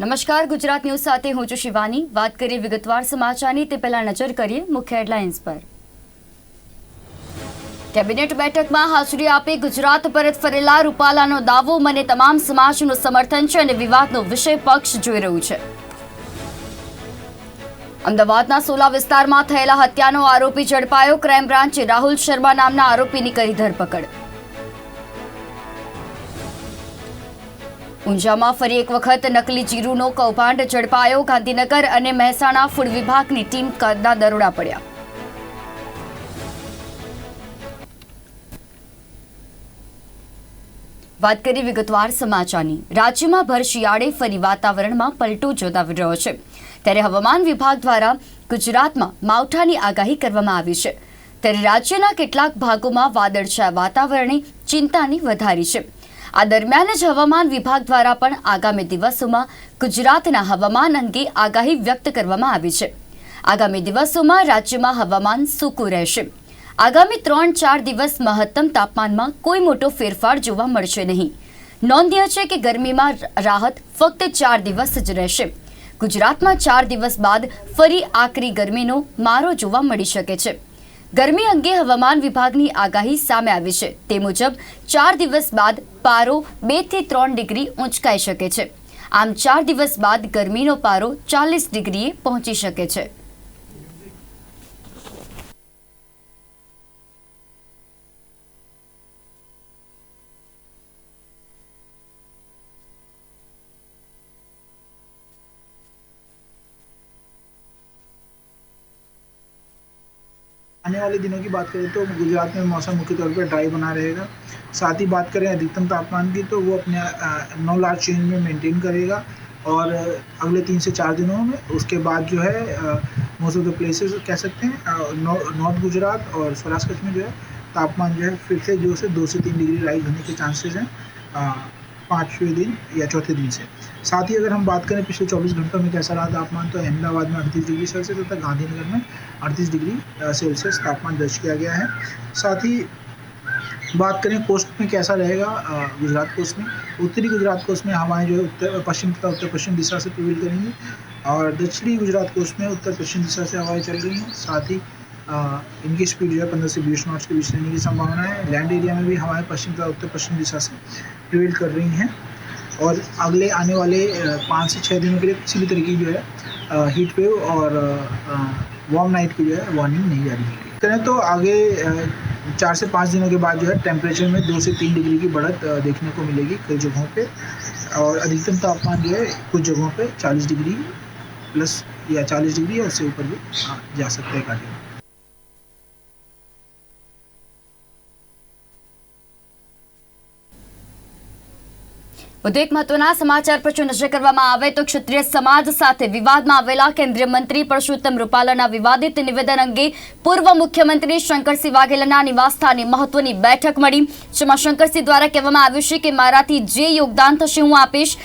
નમસ્કાર, ગુજરાત ન્યૂઝ સાથે હું છું શિવાની. વાત કરીએ વિગતવાર સમાચારની, તે પહેલા નજર કરીએ મુખ્ય હેડલાઇન્સ પર. કેબિનેટ બેઠકમાં હાજરી આપી ગુજરાત પરત ફરેલા રૂપાલાનો દાવો, મને તમામ સમાજનું સમર્થન છે અને વિવાદનો વિષય પક્ષ જોઈ રહ્યું છે. અમદાવાદના સોલા વિસ્તારમાં થયેલા હત્યાનો આરોપી ઝડપાયો, ક્રાઇમ બ્રાન્ચે રાહુલ શર્મા નામના આરોપીની કરી ધરપકડ. ઊંઝામાં ફરી એક વખત નકલી જીરુનો કૌભાંડ ઝડપાયો. ગાંધીનગર અને મહેસાણા ફૂડ વિભાગની ટીમ કદના દરોડા પડ્યા. વાત કરી વિગતવાર સમાચારની. રાજ્યમાં ભર શિયાળે ફરી વાતાવરણમાં પલટો જોતા રહ્યો છે. ત્યારે હવામાન વિભાગ દ્વારા ગુજરાતમાં માવઠાની આગાહી કરવામાં આવી છે. ત્યારે રાજ્યના કેટલાક ભાગોમાં વાદળછાયા વાતાવરણે ચિંતાની વધારી છે. આ દરમિયાન જ હવામાન વિભાગ દ્વારા પણ આગામી દિવસોમાં ગુજરાતના હવામાન અંગે આગાહી વ્યક્ત કરવામાં આવી છે. આગામી દિવસોમાં રાજ્યમાં હવામાન સૂકું રહેશે. આગામી ત્રણ ચાર દિવસ મહત્તમ તાપમાનમાં કોઈ મોટો ફેરફાર જોવા મળશે નહીં. નોંધ્ય છે કે ગરમીમાં રાહત ફક્ત ચાર દિવસ જ રહેશે. ગુજરાતમાં ચાર દિવસ બાદ ફરી આકરી ગરમીનો મારો જોવા મળી શકે છે. ગરમી અંગે હવામાન વિભાગની આગાહી સામે આવી છે. તે મુજબ, ચાર દિવસ બાદ પારો બેથી ત્રણ ડિગ્રી ઊંચકાઈ શકે છે. આમ ચાર દિવસ બાદ ગરમીનો પારો ચાલીસ ડિગ્રીએ પહોંચી શકે છે. आने वाले दिनों की बात करें तो गुजरात में मौसम मुख्य तौर पर ड्राई बना रहेगा। साथ ही बात करें अधिकतम तापमान की तो वो अपने नौ लार्ज चेंज में मेंटेन करेगा और अगले तीन से चार दिनों में उसके बाद जो है मोस्ट ऑफ़ द प्लेसेस कह सकते हैं नॉर्थ गुजरात और सौराष्ट्र कच्छ में जो है, तापमान जो है फिर से जो से दो से तीन डिग्री राइज होने के चांसेस हैं। पाँचवें दिन या चौथे दिन से। साथ ही अगर हम बात करें पिछले 24 घंटों में कैसा रहा तापमान तो अहमदाबाद में अड़तीस डिग्री सेल्सियस तथा गांधीनगर में अड़तीस डिग्री सेल्सियस तापमान दर्ज किया गया है। साथ ही बात करें कोस्ट में कैसा रहेगा गुजरात कोस्ट में, उत्तरी गुजरात कोस्ट में हवाएँ जो है उत्तर, पश्चिम तथा उत्तर पश्चिम दिशा से प्रिवेल करेंगी और दक्षिणी गुजरात कोस्ट में उत्तर पश्चिम दिशा से हवाएँ चल रही हैं। साथ ही इनकी स्पीड जो है पंद्रह से बीस नॉट्स के बीच रहने की संभावना है। लैंड एरिया में भी हवाएँ पश्चिम तथा उत्तर पश्चिम दिशा से प्रिवेल कर रही हैं। और अगले आने वाले पाँच से छः दिनों के लिए किसी भी तरह की जो है हीट वेव और वार्म नाइट की जो है वार्निंग नहीं जारी की करें तो आगे चार से पाँच दिनों के बाद जो है टेम्परेचर में दो से तीन डिग्री की बढ़त देखने को मिलेगी कई जगहों पे। और अधिकतम तापमान जो है कुछ जगहों पे 40 डिग्री प्लस या 40 डिग्री या उससे ऊपर भी जा सकते हैं काटे વધુ એક મહત્વના સમાચાર પર જો નજર કરવામાં આવે તો ક્ષત્રિય સમાજ સાથે વિવાદમાં આવેલા કેન્દ્રીય મંત્રી પરસોત્તમ રૂપાલાના વિવાદિત નિવેદન અંગે પૂર્વ મુખ્યમંત્રી શંકરસિંહ વાઘેલાના નિવાસસ્થાને મહત્વની બેઠક મળી, જેમાં શંકરસિંહ દ્વારા કહેવામાં આવ્યું છે કે મારાથી જે યોગદાન થશે હું આપીશ,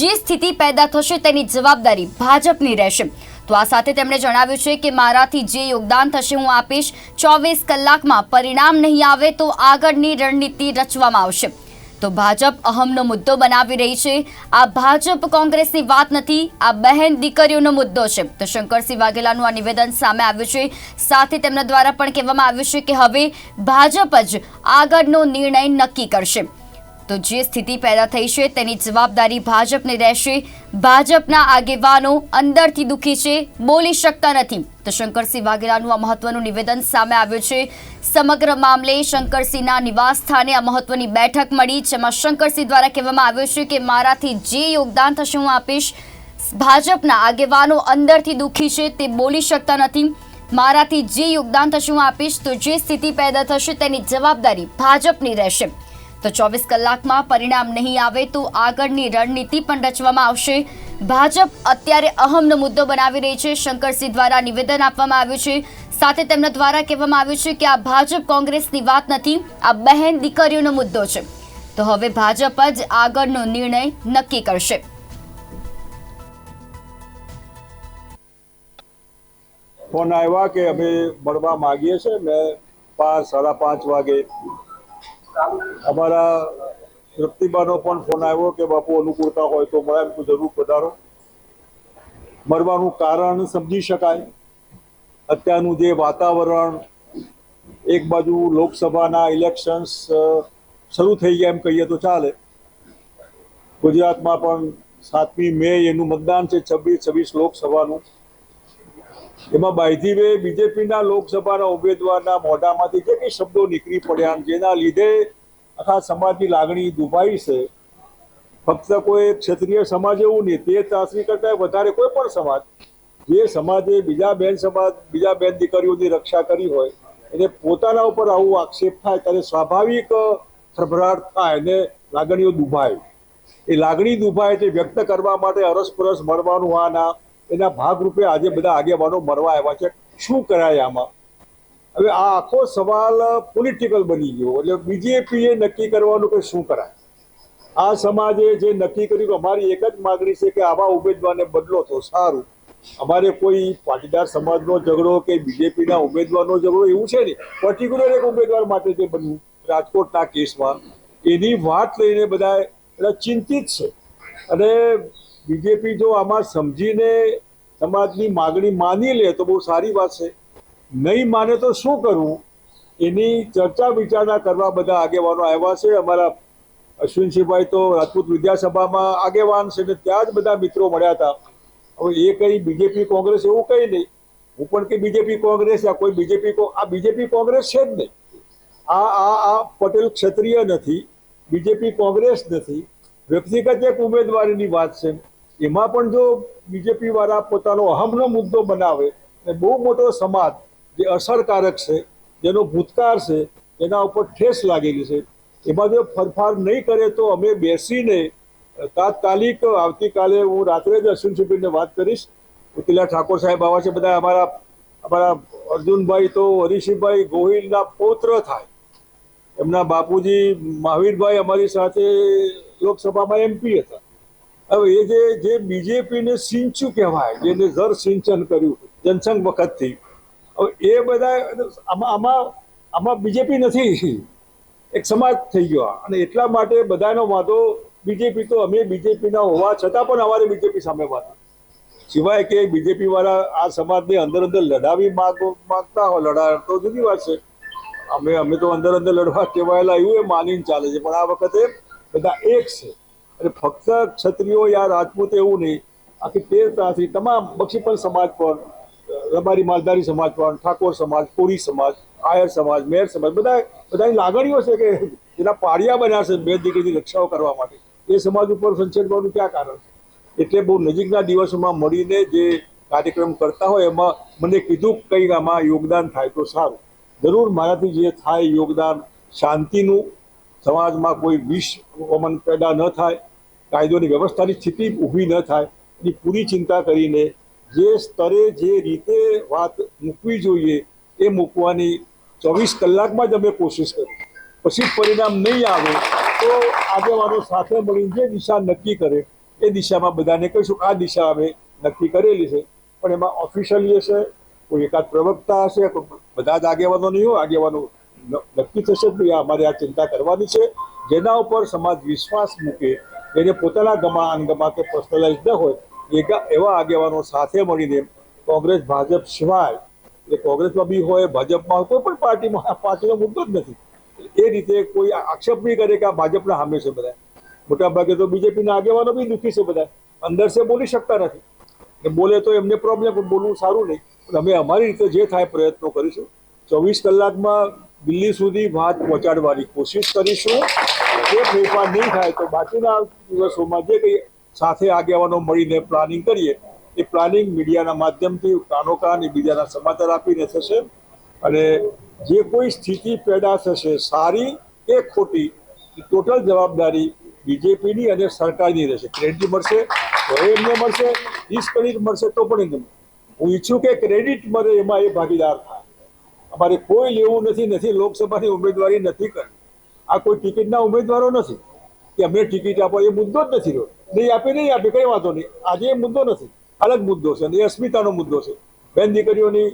જે સ્થિતિ પેદા થશે તેની જવાબદારી ભાજપની રહેશે. તો આ સાથે તેમણે જણાવ્યું છે કે મારાથી જે યોગદાન થશે હું આપીશ, ચોવીસ કલાકમાં પરિણામ નહીં આવે તો આગળની રણનીતિ રચવામાં આવશે. તો ભાજપ અહમનો મુદ્દો બનાવી રહી છે. આ ભાજપ કોંગ્રેસની વાત નથી, આ બહેન દીકરીઓનો મુદ્દો છે. તો શંકરસિંહ વાઘેલાનું આ નિવેદન સામે આવ્યું છે. સાથે તેમના દ્વારા પણ કહેવામાં આવ્યું છે કે હવે ભાજપ જ આગળનો નિર્ણય નક્કી કરશે. તો જે સ્થિતિ પેદા થઈ છે, તેની જવાબદારી ભાજપની રહેશે. ભાજપના આગેવાનો અંદરથી દુખી છે, બોલી શકતા નથી. તો શંકરસિંહ વાઘેલાનું આ મહત્વનું નિવેદન સામે આવ્યું છે. સમગ્ર મામલે શંકરસિંહના નિવાસ સ્થાને આ મહત્વની બેઠક મળી, જેમાં શંકરસિંહ દ્વારા કહેવામાં આવ્યું છે કે મારાથી જે યોગદાન થશે, હું આપીશ. ભાજપના આગેવાનો અંદરથી દુખી છે, તે બોલી શકતા નથી. મારાથી જે યોગદાન થશે, હું આપીશ. તો જે સ્થિતિ પેદા થશે, તેની જવાબદારી ભાજપની રહેશે. તો ચોવીસ કલાકમાં પરિણામ નહીં આવે તો આગળની રણનીતિ પણ રચવામાં આવશે. ભાજપ અત્યારે અહમનો મુદ્દો બનાવી રહી છે. શંકરસિંહ દ્વારા નિવેદન આપવામાં આવ્યું છે. સાથે તેમના દ્વારા કહેવામાં આવ્યું છે કે આ ભાજપ કોંગ્રેસની વાત નથી. આ બહેન દીકરીઓનો મુદ્દો છે. તો હવે ભાજપ જ આગળનો નિર્ણય નક્કી કરશે. ફોન આવ્યા કે અમે મળવા માંગીએ છીએ. મેં પાંચ, સાડા પાંચ વાગે અમારા તૃપ્તિબાનો પણ ફોન આવ્યો કે, બાપુ, અનુકૂળતા હોય તો મળે, એમ જરૂર પધારો. મરવાનું કારણ સમજી શકાય. અત્યારનું જે વાતાવરણ, એક બાજુ લોકસભાના ઇલેક્શન્સ શરૂ થઈ ગયા એમ કહીએ તો ચાલે. ગુજરાતમાં પણ સાતમી મે એનું મતદાન છે, છવ્વીસ છવ્વીસ લોકસભાનું. એમાં બાયધીવે બીજેપીના લોકસભાના ઉમેદવારના મોઢામાંથી જે કંઈ શબ્દો નીકળી પડ્યા જેના લીધે આખા સમાજની લાગણી દુભાઈ છે. ફક્ત કોઈ ક્ષત્રિય સમાજ એવું નહીં તે ત્રાસરી કરતા વધારે કોઈ પણ સમાજ, જે સમાજે બીજા બેન સમાજ, બીજા બેન દીકરીઓની રક્ષા કરી હોય, એને પોતાના ઉપર આવું આક્ષેપ થાય ત્યારે સ્વાભાવિક ખળભળાટ થાય અને લાગણીઓ દુભાય. એ લાગણી દુભાય તે વ્યક્ત કરવા માટે અરસપરસ મળવાનું આ ના એના ભાગરૂપે આજે બધા આગેવાનો મરવા આવ્યા છે. શું કરાય આમાં? હવે આ આખો સવાલ પોલિટિકલ બની ગયો. એટલે બીજેપીએ નક્કી કરવાનું કે શું કરાય? આ સમાજે જે નક્કી કર્યું કે અમારી એક જ માગણી છે કે આવા ઉમેદવારને બદલો તો સારું. અમારે કોઈ પાટીદાર સમાજનો ઝઘડો કે બીજેપીના ઉમેદવારનો ઝઘડો એવું છે નહીં. પર્ટિક્યુલર એક ઉમેદવાર માટે જે બન્યું, રાજકોટના કેસમાં. એની વાત લઈને બધા ચિંતિત છે. અને બીજેપી જો આમાં સમજીને સમાજની માગણી માની લે તો બહુ સારી વાત છે. નહીં માને તો શું કરવું એની ચર્ચા વિચારણા કરવા બધા આગેવાનો આવ્યા છે. અમારા અશ્વિનસિંહભાઈ તો રાજપૂત વિદ્યાસભામાં આગેવાન છે ને ત્યાં જ બધા મિત્રો મળ્યા હતા. હવે એ કઈ બીજેપી કોંગ્રેસ એવું કઈ નહીં. હું પણ કે બીજેપી કોંગ્રેસ આ કોઈ બીજેપી આ બીજેપી કોંગ્રેસ છે જ નહીં. આ આ આ પટેલ ક્ષત્રિય નથી. બીજેપી કોંગ્રેસ નથી. વ્યક્તિગત એક ઉમેદવારીની વાત છે. એમાં પણ જો બીજેપી વાળા પોતાનો અહમનો મુદ્દો બનાવે અને બહુ મોટો સમાજ જે અસરકારક છે, જેનો ભૂતકાળ છે, એના ઉપર ઠેસ લાગેલી છે, એમાં જો ફરફાર નહીં કરે તો અમે બેસીને તાત્કાલિક આવતીકાલે હું રાત્રે જ અશ્વિન સુબીરને વાત કરીશ. ઉકીલા ઠાકોર સાહેબ આવા છે, બધા અમારા અમારા અર્જુનભાઈ તો હરીશભાઈ ગોહિલના પૌત્ર થાય. એમના બાપુજી મહાવીરભાઈ અમારી સાથે લોકસભામાં એમપી હતા. હવે એ જે જે બીજેપીને સિંચું કહેવાય, જેને જર સિંચન કર્યું જનસંઘ વખતથી, હવે એ બધા, આમાં આમાં બીજેપી નથી. એક સમાજ થઈ ગયો. અને એટલા માટે બધાનો વાંધો, બીજેપી તો અમે બીજેપીના હોવા છતાં પણ અમારે બીજેપી સામે વાંધો. સિવાય કે બીજેપી વાળા આ સમાજને અંદર અંદર લડાવી માંગ, માંગતા હોય લડા તો જુદી વાત છે. અમે અમે તો અંદર અંદર લડવા કહેવાયેલા એવું એ માનીને ચાલે છે. પણ આ વખતે બધા એક છે. અને ફક્ત ક્ષત્રિયો યા રાજપૂત એવું નહીં. આખી તેર ત્રાસી તમામ બક્ષીપલ સમાજ પણ, રબારી માલધારી સમાજ પણ, ઠાકોર સમાજ કોરી સમાજ, આયર સમાજ, મેર સમાજ, બધા, બધાની લાગણીઓ છે કે જેના પાળિયા બન્યા છે બે દીકરીની રક્ષાઓ કરવા માટે. એ સમાજ ઉપર સંચેડવાનું ક્યાં કારણ છે? એટલે બહુ નજીકના દિવસોમાં મળીને જે કાર્યક્રમ કરતા હોય એમાં મને કીધું કંઈ આમાં યોગદાન થાય તો સારું. જરૂર મારાથી જે થાય યોગદાન, શાંતિનું સમાજમાં કોઈ વિષ વમન પેદા ન થાય કાયદોની વ્યવસ્થાની સ્થિતિ ઊભી ન થાય, એની પૂરી ચિંતા કરીને જે સ્તરે જે રીતે વાત મૂકવી જોઈએ, એ મૂકવાની ચોવીસ કલાકમાં જ અમે કોશિશ કરી. પછી પરિણામ નહીં આવે, તો આગેવાનો સાથે મળીને જે દિશા નક્કી કરે, એ દિશામાં બધાને કહીશું આ દિશા અમે નક્કી કરેલી છે. પણ એમાં ઓફિશિયલી હશે, કોઈ એકાદ પ્રવક્તા હશે બધા જ આગેવાનો નહીં હોય, આગેવાનો નક્કી થશે કે અમારે આ ચિંતા કરવાની છે. જેના ઉપર સમાજ વિશ્વાસ મૂકે જેને પોતાના ગમા અનગમા કે પર્સનલાઇઝ ન હોય એવા આગેવાનો સાથે મળીને કોંગ્રેસ, ભાજપ સિવાય એટલે કોંગ્રેસમાં બી હોય, ભાજપમાં કોઈ પણ પાર્ટીમાં પાર્ટીનો મુદ્દો જ નથી. એ રીતે કોઈ આક્ષેપ નહીં કરે કે આ ભાજપના હામે છે બધા. મોટા ભાગે તો બીજેપીના આગેવાનો બી દુઃખી છે બધા. અંદર છે બોલી શકતા નથી. ને બોલે તો એમને પ્રોબ્લેમ પણ બોલવું સારું નહીં. પણ અમે અમારી રીતે જે થાય પ્રયત્નો કરીશું, ચોવીસ કલાકમાં દિલ્હી સુધી વાત પહોંચાડવાની કોશિશ કરીશું. જે ફેરફાર નહીં થાય તો બાકીના દિવસોમાં જે કંઈ સાથે આગેવાનો મળીને પ્લાનિંગ કરીએ, એ પ્લાનિંગ મીડિયાના માધ્યમથી કાનો કાન બીજાના સમાચાર આપીને થશે. અને જે કોઈ સ્થિતિ પેદા થશે, સારી કે ખોટી, એ ટોટલ જવાબદારી બીજેપીની અને સરકારની રહેશે. ક્રેડિટ મળશે તો એમને મળશે ડિસક્રેડિટ મળશે તો પણ એમને હું ઈચ્છું કે ક્રેડિટ મળે એમાં એ ભાગીદાર થાય. અમારે કોઈ લેવું નથી નથી, લોકસભાની ઉમેદવારી નથી કરવી. આ કોઈ ટિકિટના ઉમેદવારો નથી. કે અમને ટિકિટ આપો, એ મુદ્દો જ નથી રહ્યો. નહીં આપે નહીં આપે, કઈ વાંધો નહીં. આજે એ મુદ્દો નથી. અલગ મુદ્દો છે અને એ અસ્મિતાનો મુદ્દો છે. બેન દીકરીઓની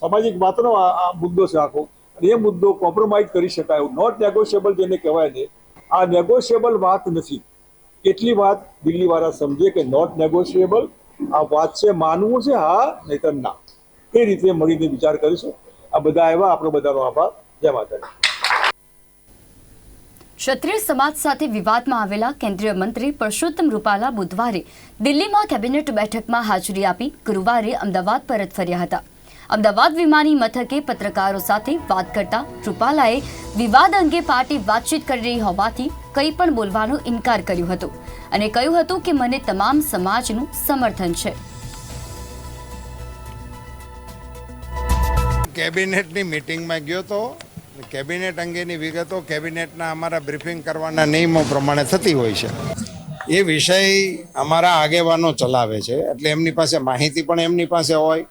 સામાજિક વાતનો આ મુદ્દો છે આખો. અને એ મુદ્દો કોમ્પ્રોમાઇઝ કરી શકાય નોટ નેગોશિયેબલ જેને કહેવાય છે. આ નેગોશિયેબલ વાત નથી. એટલી વાત દિલ્હીવાળા સમજે કે નોટ નેગોશિયેબલ આ વાત છે, માનવું છે, હા, નહીતર ના. એ રીતે મળીને વિચાર કરીશું. આ બધા આવ્યા. આપણો બધાનો આભાર. જય માતાજી. ક્ષત્રિય સમાજ સાથે વિવાદમાં આવેલા કેન્દ્રીય મંત્રી પરસોત્તમ રૂપાલા બુધવારે દિલ્હીમાં કેબિનેટ બેઠકમાં હાજરી આપી ગુરુવારે અમદાવાદ પરત ફર્યા હતા. અમદાવાદ વિમાની મથકે પત્રકારો સાથે વાત કરતા રૂપાલાએ વિવાદ અંગે પાર્ટી વાતચીત કરી રહી હોવાથી કંઈ પણ બોલવાનો ઇનકાર કર્યો હતો અને કહ્યું હતું કે મને તમામ સમાજનું સમર્થન છે. કેબિનેટની મિટિંગમાં ગયો તો કેબિનેટ અંગેની વિગતો કેબિનેટના અમારા બ્રીફિંગ કરવાના નિયમો પ્રમાણે થતી હોય છે. એ વિષય અમારા આગેવાનો ચલાવે છે. એટલે એમની પાસે માહિતી પણ એમની પાસે હોય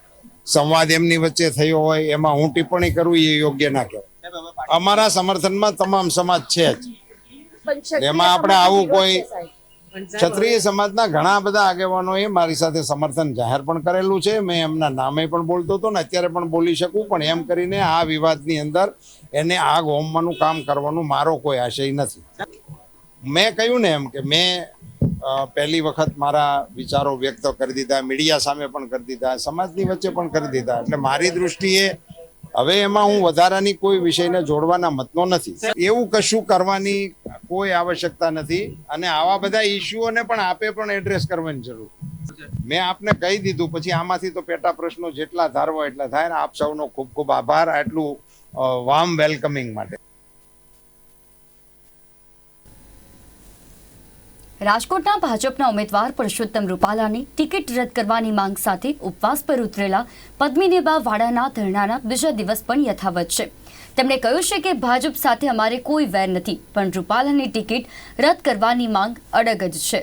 સંવાદ એમની વચ્ચે થયો હોય એમાં હું ટિપ્પણી કરું એ યોગ્ય ના કહેવાય. અમારા સમર્થનમાં તમામ સમાજ છે જ. એમાં આપણે આવું કોઈ ક્ષત્રિય સમાજના ઘણા બધા આગેવાનોએ મારી સાથે સમર્થન જાહેર પણ કરેલું છે. મેં એમના નામે પણ બોલતો હતો ને અત્યારે પણ બોલી શકું પણ એમ કરીને આ વિવાદની અંદર એને આગ હોમવાનું કામ કરવાનું મારો કોઈ આશય નથી. મેં કહ્યું ને એમ કે મેં પહેલી વખત મારા વિચારો વ્યક્ત કરી દીધા મીડિયા સામે પણ કરી દીધા સમાજની વચ્ચે પણ કરી દીધા. એટલે મારી દૃષ્ટિએ હવે એમાં હું વધારાની કોઈ વિષયને જોડવાના મતનો નથી. એવું કશું કરવાની કોઈ આવશ્યકતા નથી અને આવા બધા ઇસ્યુઓને પણ આપે પણ એડ્રેસ કરવાની જરૂર. મેં આપને કહી દીધું, પછી આમાંથી તો પેટા પ્રશ્નો જેટલા ધારવો એટલા થાય ને આપ સૌનો ખૂબ ખૂબ આભાર આટલું વામ વેલકમિંગ માટે. રાજકોટના ભાજપના ઉમેદવાર પુરુષોત્તમ રૂપાલાની ટિકિટ રદ કરવાની માંગ સાથે ઉપવાસ પર ઉતરેલા પદ્મિનીબા વાડાના ધરણાના બીજા દિવસ પણ યથાવત છે. તેમણે કહ્યું છે કે ભાજપ સાથે અમારે કોઈ વેર નથી, પણ રૂપાલાની ટિકિટ રદ કરવાની માંગ અડગ જ છે.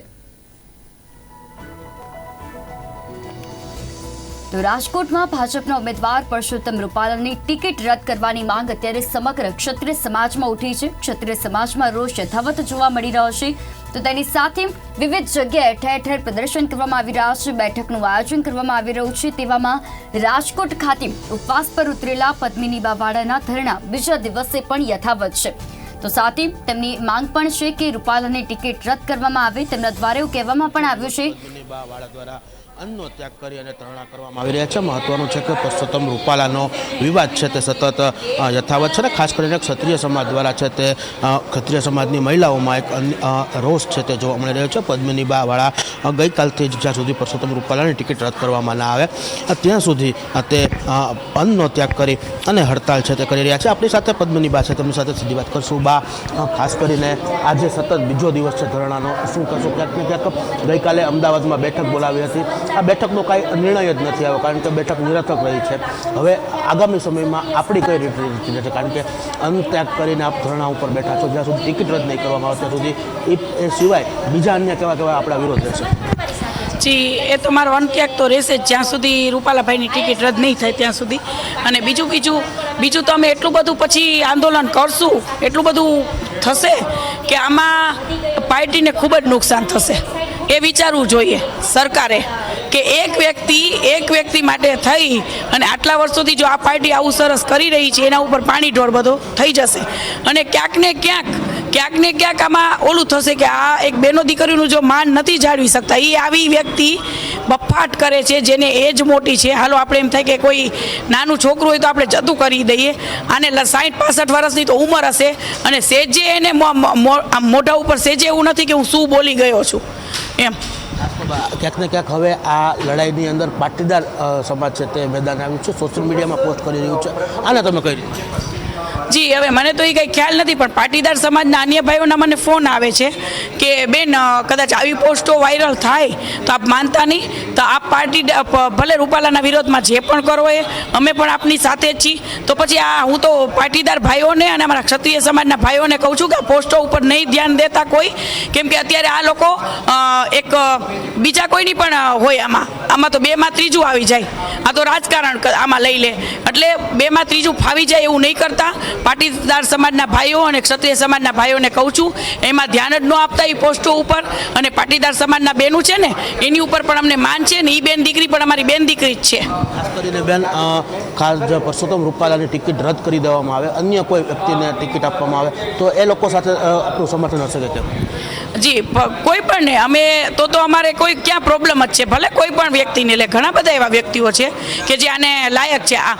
તો રાજકોટમાં ભાજપના ઉમેદવાર પરસોત્તમ રૂપાલાની ટિકિટ રદ કરવાની માંગ અત્યારે સમગ્ર ક્ષત્રિય સમાજમાં ઉઠી છે. ક્ષત્રિય સમાજમાં રોષ યથાવત જોવા મળી રહ્યો છે. તો તેની સાથે વિવિધ જગ્યાએ ઠેર ઠેર પ્રદર્શન કરવામાં આવી રહ્યા છે, બેઠકનું આયોજન કરવામાં આવી રહ્યું છે. તેવામાં રાજકોટ ખાતે ઉપવાસ પર ઉતરેલા પદ્મિની બાવાડાના ધરણા બીજા દિવસે પણ યથાવત છે. તો સાથે તેમની માંગ પણ છે કે રૂપાલાની ટિકિટ રદ કરવામાં આવે. તેમના દ્વારા એવું કહેવામાં પણ આવ્યું છે. દ્વારા અન્નનો ત્યાગ કરી અને ધરણા કરવામાં આવી રહ્યા છે. મહત્વનું છે કે પુરુષોત્તમ રૂપાલાનો વિવાદ છે. તે સતત યથાવત છે ને? ખાસ કરીને ક્ષત્રિય સમાજ દ્વારા છે તે ક્ષત્રિય સમાજની મહિલાઓમાં એક રોષ છે તે જોવા મળી રહ્યો છે. પદ્મિની બાવાળા ગઈકાલથી જ જ્યાં સુધી પુરુષોત્તમ રૂપાલાની ટિકિટ રદ કરવામાં ના આવે ત્યાં સુધી તે અન્નનો ત્યાગ કરી અને હડતાલ છે તે કરી રહ્યા છે. આપણી સાથે પદ્મિની બા છે. તેમની સાથે સીધી વાત કરશું. બા ખાસ કરીને આજે સતત બીજો દિવસ છે ધરણાનો. શું કરશું? ક્યાંક ને ક્યાંક ગઈકાલે અમદાવાદમાં બેઠક બોલાવી હતી. આ બેઠકનો કાંઈ નિર્ણય જ નથી આવ્યો, કારણ કે બેઠક નિરર્થક રહી છે. હવે આગામી સમયમાં આપણી કઈ રીતે રીતે છે કારણ કે અનુત્યાગ કરીને આપ ધરણા ઉપર બેઠા છો, જ્યાં સુધી ટિકિટ રદ નહીં કરવામાં આવે, ત્યાં સુધી એ સિવાય બીજા અન્ય કેવા કેવા આપણા વિરોધ રહેશે? જી, એ તો મારો અંત્યાગ તો રહેશે જ. જ્યાં સુધી રૂપાલાભાઈની ટિકિટ રદ નહીં થાય, ત્યાં સુધી. અને બીજું બીજું બીજું તો અમે એટલું બધું પછી આંદોલન કરશું, એટલું બધું થશે કે આમાં પાર્ટીને ખૂબ જ નુકસાન થશે. એ વિચારવું જોઈએ સરકારે કે એક વ્યક્તિ એક વ્યક્તિ માટે થઈ અને આટલા વર્ષોથી જો આ પાર્ટી આવું સરસ કરી રહી છે, એના ઉપર પાણી ઢોળ બધો થઈ જશે. અને ક્યાંક ને ક્યાંક ક્યાંક ને ક્યાંક આમાં ઓલું થશે કે આ એક બેનો દીકરીનું જો માન નથી જાળવી શકતા એ આવી વ્યક્તિ બફાટ કરે છે, જેને એજ મોટી છે. હાલો, આપણે એમ થાય કે કોઈ નાનું છોકરું હોય તો આપણે જતું કરી દઈએ. આને સાઠ પાસઠ વર્ષની તો ઉંમર હશે. અને સેજે એને મોઢા ઉપર સેજે એવું નથી કે હું શું બોલી ગયો છું. એમ. ક્યાંક ને ક્યાંક હવે આ લડાઈની અંદર પાટીદાર સમાજ છે તે મેદાન આવ્યું છે. સોશિયલ મીડિયામાં પોસ્ટ કરી રહ્યું છે. આને તમે કઈ રીતે જી, હવે મને તો એ કંઈ ખ્યાલ નથી, પણ પાટીદાર સમાજના અન્ય ભાઈઓના મને ફોન આવે છે કે, બેન કદાચ આવી પોસ્ટો વાયરલ થાય, તો આપ માનતા નહીં, તો આપ પાર્ટી ભલે રૂપાલાના વિરોધમાં જે પણ કરો એ, અમે પણ આપની સાથે જ છીએ. તો પછી આ હું તો પાટીદાર ભાઈઓને અને અમારા ક્ષત્રિય સમાજના ભાઈઓને કહું છું કે આ પોસ્ટો ઉપર નહીં ધ્યાન દેતા કોઈ, કેમ કે અત્યારે આ લોકો એક બીજા કોઈની પણ હોય આમાં. આમાં તો બેમાં ત્રીજું આવી જાય. આ તો રાજકારણ આમાં લઈ લે. એટલે બેમાં ત્રીજું ફાવી જાય એવું નહીં કરતા. પાટીદાર સમાજના ભાઈઓ અને ક્ષત્રિય સમાજના ભાઈઓને કહું છું એમાં ધ્યાન જ ન આપતા એ પોસ્ટો ઉપર. અને પાટીદાર સમાજના બેનું છે ને એની ઉપર પણ અમને માન છે ને એ બેન દીકરી પણ અમારી બેન દીકરી જ છે. ખાસ કરીને બેન ખાસ જો પરસોત્તમ રૂપાલાની ટિકિટ રદ કરી દેવામાં આવે અન્ય કોઈ વ્યક્તિને ટિકિટ આપવામાં આવે તો એ લોકો સાથે આપણું સમર્થન હશે કે જી કોઈ પણ ને અમે તો તો અમારે કોઈ ક્યાં પ્રોબ્લેમ જ છે. ભલે કોઈ પણ વ્યક્તિને એટલે ઘણા બધા એવા વ્યક્તિઓ છે કે જે આને લાયક છે. આ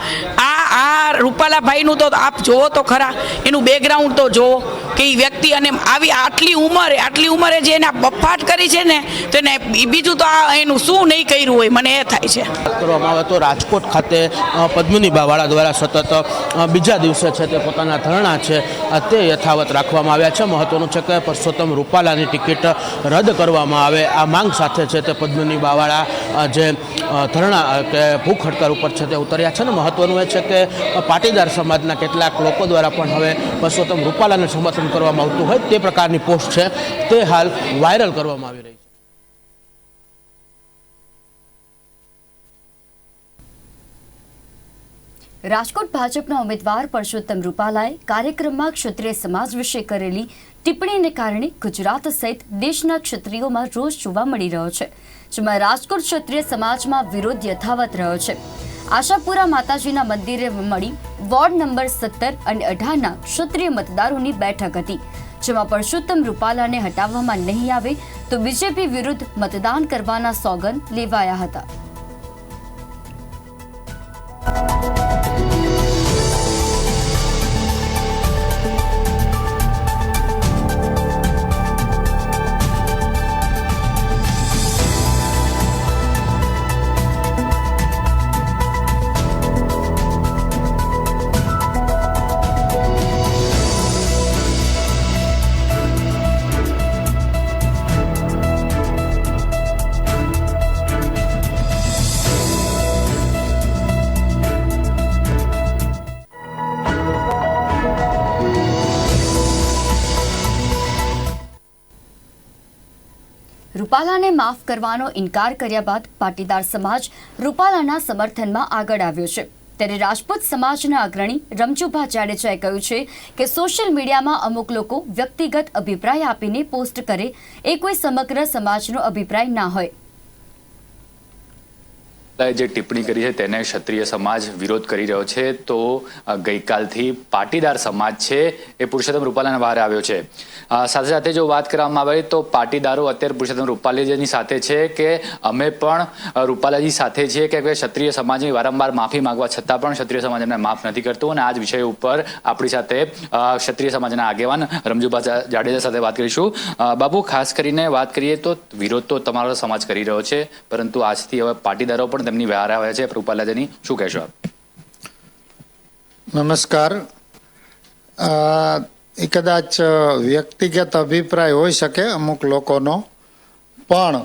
આ આ રૂપાલાભાઈનું તો આપ જોવો તો ખરા. એનું બેકગ્રાઉન્ડ તો જોવો કે એ વ્યક્તિ અને આવી આટલી ઉંમરે આટલી ઉંમરે જે એને બફાટ કરી છે ને, તો એને બીજું તો આ એનું શું નહીં કર્યું હોય, મને એ થાય છે. કરવામાં આવે તો રાજકોટ ખાતે પદ્મિની બાવાળા દ્વારા સતત બીજા દિવસે છે તે પોતાના ધરણા છે તે યથાવત રાખવામાં આવ્યા છે. મહત્વનું છે કે પરસોત્તમ રૂપાલાની ટિકિટ રદ કરવામાં આવે. આ માંગ સાથે છે તે પદ્મિની બાવાળા જે ધરણા કે ભૂખ હડતાળ ઉપર છે તે ઉતર્યા છે. ને મહત્વનું એ છે કે પાટીદાર સમાજના કેટલાક લોકો દ્વારા પણ હવે પરસોત્તમ રૂપાલાને સમર્થન કરવામાં આવતું હોય તે પ્રકારની પોસ્ટ છે. તે હાલ વાયરલ કરવામાં આવી રહી છે. રાજકોટ ભાજપના ઉમેદવાર પરસોત્તમ રૂપાલાએ કાર્યક્રમમાં ક્ષત્રિય સમાજ વિશે કરેલી ટિપ્પણીને કારણે ગુજરાત સહિત દેશના ક્ષત્રિયોમાં રોષ જોવા મળી રહ્યો છે. જેમાં રાજકોટ ક્ષત્રિય સમાજમાં વિરોધ યથાવત રહ્યો છે. આશાપુરા માતાજીના મંદિરે મળી વોર્ડ નંબર સત્તર અને અઢારના ક્ષત્રિય મતદારોની બેઠક હતી. જેમાં પરસોત્તમ રૂપાલાને હટાવવામાં નહીં આવે તો બીજેપી વિરુદ્ધ મતદાન કરવાના સોગંદ લેવાયા હતા. રૂપાલાને માફ કરવાનો ઇનકાર કર્યા બાદ પાટીદાર સમાજ રૂપાલાના સમર્થનમાં આગળ આવ્યો છે. ત્યારે રાજપૂત સમાજના અગ્રણી રમજુભા જાડેજાએ કહ્યું છે કે સોશિયલ મીડિયામાં અમુક લોકો વ્યક્તિગત અભિપ્રાય આપીને પોસ્ટ કરે, એ કોઈ સમગ્ર સમાજનો અભિપ્રાય ના હોય. જે ટિપ્પણી કરી છે તેને ક્ષત્રિય સમાજ વિરોધ કરી રહ્યો છે, તો ગઈકાલથી પાટીદાર સમાજ છે એ પુરુષોત્તમ રૂપાલાના બહાર આવ્યો છે. સાથે સાથે જો વાત કરવામાં આવે તો પાટીદારો અત્યારે પુરુષોત્તમ રૂપાલાજીની સાથે છે કે અમે પણ રૂપાલાજી સાથે છીએ કે ક્ષત્રિય સમાજની વારંવાર માફી માંગવા છતાં પણ ક્ષત્રિય સમાજ એમને માફ નથી કરતું અને આ જ વિષય ઉપર આપણી સાથે ક્ષત્રિય સમાજના આગેવાન રમજુભા જાડેજા સાથે વાત કરીશું. બાબુ, ખાસ કરીને વાત કરીએ તો વિરોધ તો તમારો સમાજ કરી રહ્યો છે, પરંતુ આજથી હવે પાટીદારો પણ તેમની બહાર આવ્યા છે. રૂપાલાજીની, શું કહેશો આપ? નમસ્કાર. એ કદાચ વ્યક્તિગત અભિપ્રાય હોઈ શકે અમુક લોકોનો, પણ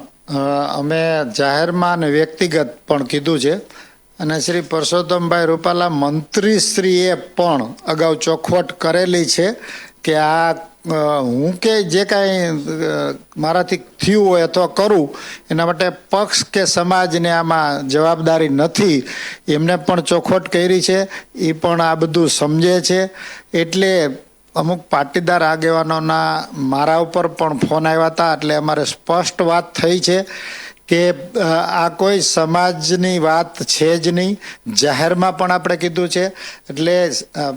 અમે જાહેરમાં અને વ્યક્તિગત પણ કીધું છે. અને શ્રી પરસોત્તમભાઈ રૂપાલા મંત્રીશ્રીએ પણ અગાઉ ચોખવટ કરેલી છે. કે આ હું કે જે કાંઈ મારાથી થયું હોય અથવા કરું, એના માટે પક્ષ કે સમાજને આમાં જવાબદારી નથી. એમને પણ ચોખવટ કરી છે. એ પણ આ બધું સમજે છે. એટલે અમુક પાટીદાર આગેવાનોના મારા ઉપર પણ ફોન આવ્યા હતા, એટલે અમારે સ્પષ્ટ વાત થઈ છે. કે આ કોઈ સમાજની વાત છે જ નહીં. જાહેરમાં પણ આપણે કીધું છે. એટલે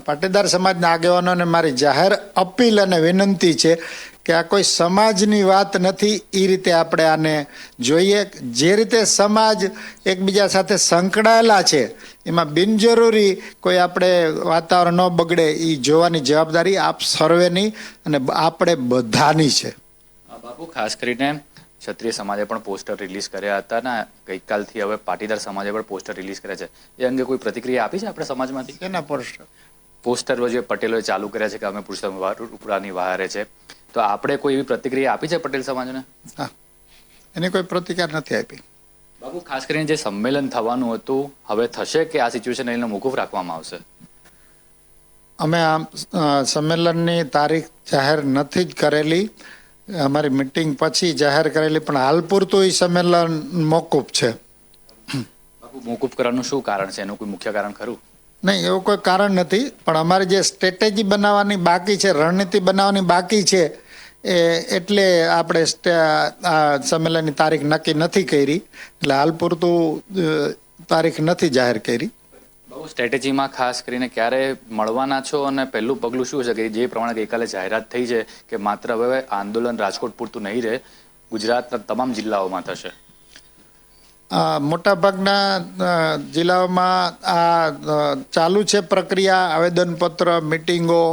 પાટીદાર સમાજના આગેવાનોને મારી જાહેર અપીલ અને વિનંતી છે કે આ કોઈ સમાજની વાત નથી, એ રીતે આપણે આને જોઈએ. જે રીતે સમાજ એકબીજા સાથે સંકળાયેલા છે, એમાં બિનજરૂરી કોઈ આપણે વાતાવરણ ન બગડે, એ જોવાની જવાબદારી આપ સર્વેની અને આપણે બધાની છે. બાપુ, ખાસ કરીને ક્ષત્રિય સમાજે પણ પોસ્ટર રિલીઝ કર્યા હતા ને ગઈકાલથી હવે પાટીદાર સમાજે પણ પોસ્ટર રિલીઝ કર્યા છે. એ અંગે કોઈ પ્રતિક્રિયા આપી છે આપણે સમાજમાંથી? એના પોસ્ટર. પોસ્ટર જે પટેલોએ ચાલુ કર્યા છે કે અમે પુરુષોત્તમ રૂપડાની વહારે છે. તો આપણે કોઈ એવી પ્રતિક્રિયા આપી છે પટેલ સમાજને? હા. એની કોઈ પ્રતિકાર નથી આપી. બાબુ ખાસ કરીને જે સંમેલન થવાનું હતું હવે થશે કે આ સિચ્યુએશન એને મોકૂફ રાખવામાં આવશે? અમે આ સંમેલનની તારીખ જાહેર નથી જ કરેલી. અમારી મિટિંગ પછી જાહેર કરેલી પણ હાલ પૂરતું એ સંમેલન મોકૂફ છે. મોકૂફ કરવાનું શું કારણ છે? એનું કોઈ મુખ્ય કારણ ખરું? નહીં એવું કોઈ કારણ નથી પણ અમારી જે સ્ટ્રેટેજી બનાવવાની બાકી છે રણનીતિ બનાવવાની બાકી છે એ એટલે આપણે આ સંમેલનની તારીખ નક્કી નથી કરી એટલે હાલ પૂરતું તારીખ નથી જાહેર કરી. બહુ સ્ટ્રેટેજીમાં ખાસ કરીને ક્યારે મળવાના છો અને પહેલું પગલું શું છે કે જે પ્રમાણે ગઈકાલે જાહેરાત થઈ છે કે માત્ર હવે આંદોલન રાજકોટ પૂરતું નહીં રહે, ગુજરાતના તમામ જિલ્લાઓમાં થશે? મોટાભાગના જિલ્લાઓમાં આ ચાલુ છે પ્રક્રિયા, આવેદનપત્ર, મિટિંગો,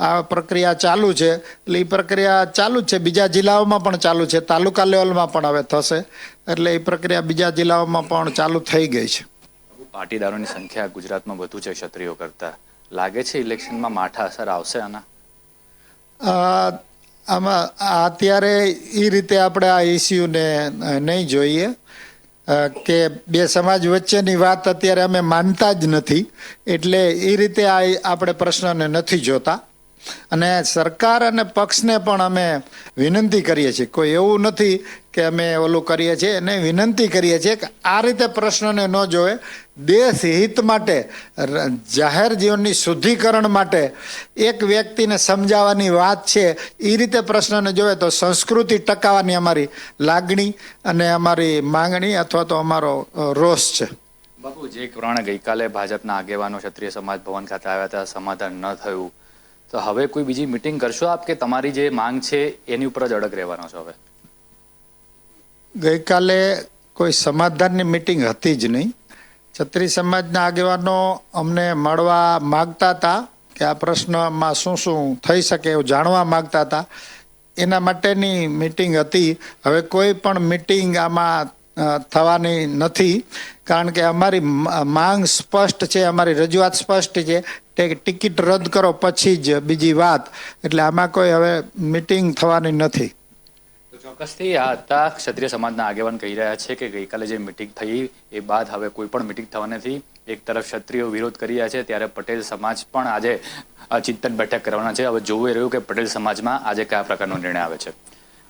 આ પ્રક્રિયા ચાલુ છે. એટલે એ પ્રક્રિયા ચાલુ છે. બીજા જિલ્લાઓમાં પણ ચાલુ છે. તાલુકા લેવલમાં પણ હવે થશે. એટલે એ પ્રક્રિયા બીજા જિલ્લાઓમાં પણ ચાલુ થઈ ગઈ છે. પાટીદારોની સંખ્યા ગુજરાતમાં વધુ છે, ક્ષત્રિયો કરતા. લાગે છે ઇલેક્શનમાં માઠા અસર આવશે આના? આમાં અત્યારે એ રીતે આપણે આ ઇસ્યુને નહીં જોઈએ. કે બે સમાજ વચ્ચેની વાત અત્યારે અમે માનતા જ નથી. એટલે એ રીતે આ આપણે પ્રશ્નને નથી જોતા. અને સરકાર અને પક્ષને પણ અમે વિનંતી કરીએ છીએ. કોઈ એવું નથી કે અમે ઓલું કરીએ છીએ એને વિનંતી કરીએ છીએ કે આ રીતે પ્રશ્નને ન જોવે. દેશ હિત માટે જાહેર જીવનની શુદ્ધિકરણ માટે એક વ્યક્તિને સમજાવવાની વાત છે એ રીતે પ્રશ્નને જોવે તો સંસ્કૃતિ ટકાવવાની અમારી લાગણી અને અમારી માંગણી અથવા તો અમારો રોષ છે. બાપુ, જે પ્રમાણે ગઈકાલે ભાજપના આગેવાનો ક્ષત્રિય સમાજ ભવન ખાતે આવ્યા હતા, સમાધાન ન થયું. તો હવે કોઈ બીજી મિટિંગ કરશો આપ કે તમારી જે માંગ છે, એની ઉપર જ અડગ રહેવાનો છો હવે? ગઈકાલે કોઈ સમાધાનની મિટિંગ હતી જ નહીં. છત્રી સમાજના આગેવાનો અમને મળવા માગતા હતા કે આ પ્રશ્નમાં શું શું થઈ શકે એવું જાણવા માગતા હતા. એના માટેની મિટિંગ હતી. હવે કોઈ પણ મિટિંગ આમાં થવાની નથી. કારણ કે અમારી માંગ સ્પષ્ટ છે, અમારી રજૂઆત સ્પષ્ટ છે તે ટિકિટ રદ કરો પછી જ બીજી વાત. એટલે આમાં કોઈ હવે મિટિંગ થવાની નથી. ચોક્કસથી આ હતા. ક્ષત્રિય સમાજના આગેવાન કહી રહ્યા છે કે ગઈકાલે જે મિટિંગ થઈ એ બાદ હવે કોઈ પણ મિટિંગ થવા નથી. એક તરફ ક્ષત્રિયો વિરોધ કરી રહ્યા છે, ત્યારે પટેલ સમાજ પણ આજે ચિંતન બેઠક કરવાના છે. હવે જોવું રહ્યું કે પટેલ સમાજમાં આજે કયા પ્રકારનો નિર્ણય આવે છે.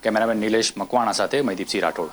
કેમેરામેન નિલેશ મકવાણા સાથે મહીદીપસિંહ રાઠોડ.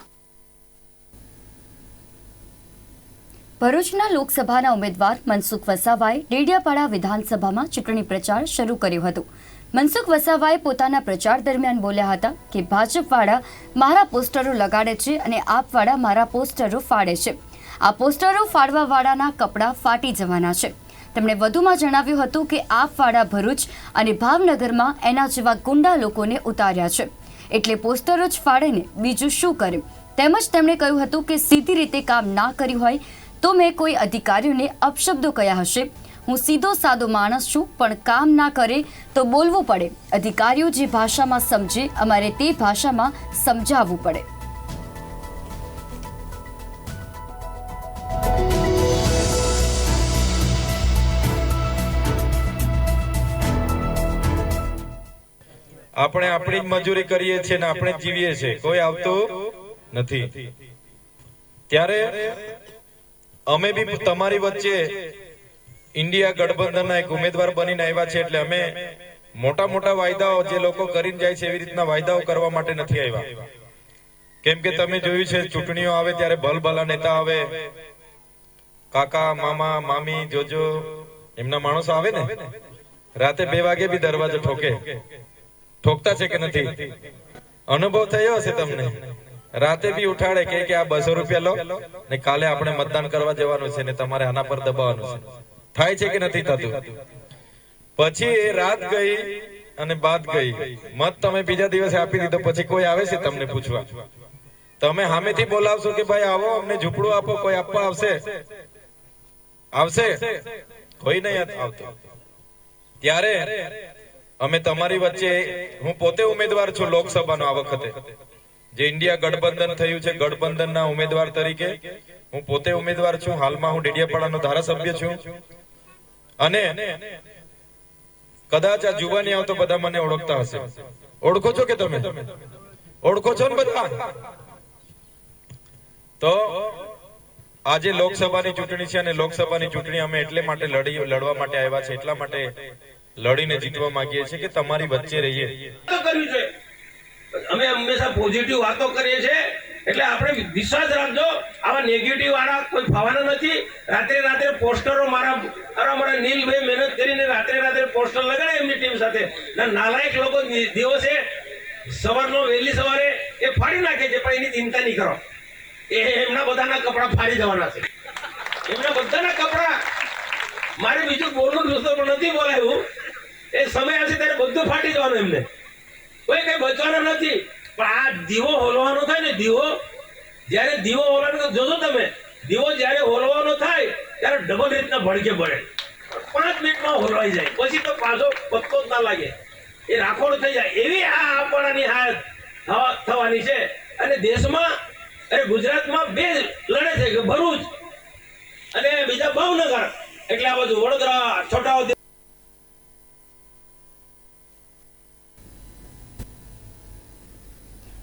ભરૂચના લોકસભાના ઉમેદવાર મનસુખ વસાવાએ ડેડિયાપાડા વિધાનસભામાં ચૂંટણી પ્રચાર શરૂ કર્યો હતો. મનસુખ વસાવાએ પોતાના પ્રચાર દરમિયાન બોલ્યા હતા કે ભાજપવાળા મારા પોસ્ટરો લગાડે છે અને આપવાળા મારા પોસ્ટરો ફાડે છે. આ પોસ્ટરો ફાડવાવાળાના કપડાં ફાટી જવાના છે. તેમણે વધુમાં જણાવ્યું હતું કે આપવાળા ભરૂચ અને ભાવનગરમાં એના જેવા ગુંડા લોકોને ઉતાર્યા છે. એટલે પોસ્ટરો જ ફાડેને બીજું શું કરે? તેમજ તેમણે કહ્યું હતું કે સીધી રીતે કામ ના કર્યું હોય તો મેં કોઈ અધિકારીઓને અપશબ્દો કયા હશે. હું સીધો સાદો માણસ છું, પણ કામ ના કરે તો બોલવું પડે. અધિકારીઓ જે ભાષામાં સમજે, અમારે તે ભાષામાં સમજાવવું પડે. આપણે આપણી મજૂરી કરીએ છીએ ને આપણે જીવીએ છીએ. કોઈ આવતું નથી. ત્યારે અમે બી તમારી વચ્ચે ઇન્ડિયા ગઠબંધનના એક ઉમેદવાર બનીને આવ્યા છે એટલે અમે મોટા મોટા વાયદાઓ જે લોકો કરીને જાય છે એવી રીતના વાયદાઓ કરવા માટે નથી આવ્યા. કેમ કે તમે જોયું છે, ચૂંટણીઓ આવે ત્યારે ભલભલા નેતા આવે. કાકા, મામા, મામી, જોજો, એમના માણસો આવે ને? રાતે બે વાગે બી દરવાજો ઠોકે. ઠોકતા છે કે નથી? અનુભવ થયો હશે તમને? રાતે બી ઉઠાડે કે આ બસો રૂપિયા લો ને કાલે આપણે મતદાન કરવા જવાનું છે ને તમારે આના પર દબાવવાનું છે. થાય છે કે નથી થતું? પછી એ રાત ગઈ અને બાદ ગઈ. મત તમે બીજા દિવસે આપી દીધો પછી કોઈ આવે છે તમને પૂછવા? તમે સામેથી બોલાવશો કે ભાઈ આવો અમને ઝૂંપડું આપો કોઈ આપવા આવશે? આવશે? કોઈ નહીં આવતો. ત્યારે અમે તમારી વચ્ચે હું પોતે ઉમેદવાર છું લોકસભાનો આ વખતે. જે ઇન્ડિયા ગઠબંધન થયું છે ગઠબંધનના ઉમેદવાર તરીકે હું પોતે ઉમેદવાર છું. હાલમાં હું ડેડિયાપાડાનો ધારાસભ્ય છું. અને કદાચ આ જુવાની આવતો બધા મને ઓળખતા હશે. ઓળખો છો કે તમે? ઓળખો છો ને બધા? તો આજે લોકસભાની ચૂંટણી છે અને લોકસભાની ચૂંટણી અમે એટલે માટે લડી, લડવા માટે આવ્યા છે, એટલા માટે લડીને જીતવા માંગીએ છીએ કે તમારી વચ્ચે રહીએ. અમે હંમેશા પોઝિટિવ વાતો કરીએ છીએ. એટલે આપણે વિશ્વાસ રાખજો, આવા નેગેટિવ વાળા કોઈ ફાવાના નથી. રાત્રે રાત્રે પોસ્ટરો મારા મારા મારા નીલભાઈ મહેનત કરીને રાત્રે રાત્રે પોસ્ટર લગાડે એમની ટીમ સાથે. નાલાયક લોકો દિવસે સવારનો વહેલી સવારે એ ફાડી નાખે છે, પણ એની ચિંતા નહીં કરો. એ એમના બધાના કપડાં ફાડી જવાના છે. એમના બધાના કપડાં. મારે બીજું બોલવું પણ નથી બોલાયું. એ સમય હશે ત્યારે બધું ફાટી જવાનું એમને. કોઈ કઈ બચવાનું નથી. પણ આ દીવો હોલવાનો થાય ને, દીવો? જ્યારે દીવો હોલવાનો જોજો તમે, દીવો જ્યારે હોલવાનો થાય, ત્યારે ડબલ રીતના ભડકે પડે. પાંચ મિનિટમાં હોલવાઈ જાય. પછી તો પાછો પત્તો જ ના લાગે. એ રાખોડ થઈ જાય. એવી આ આપણાની હાલત થવાની છે. અને દેશમાં અરે ગુજરાતમાં બે લડે છે, કે ભરૂચ અને બીજા ભાવનગર. એટલે આ બધું વડોદરા, છોટાઉદેપુર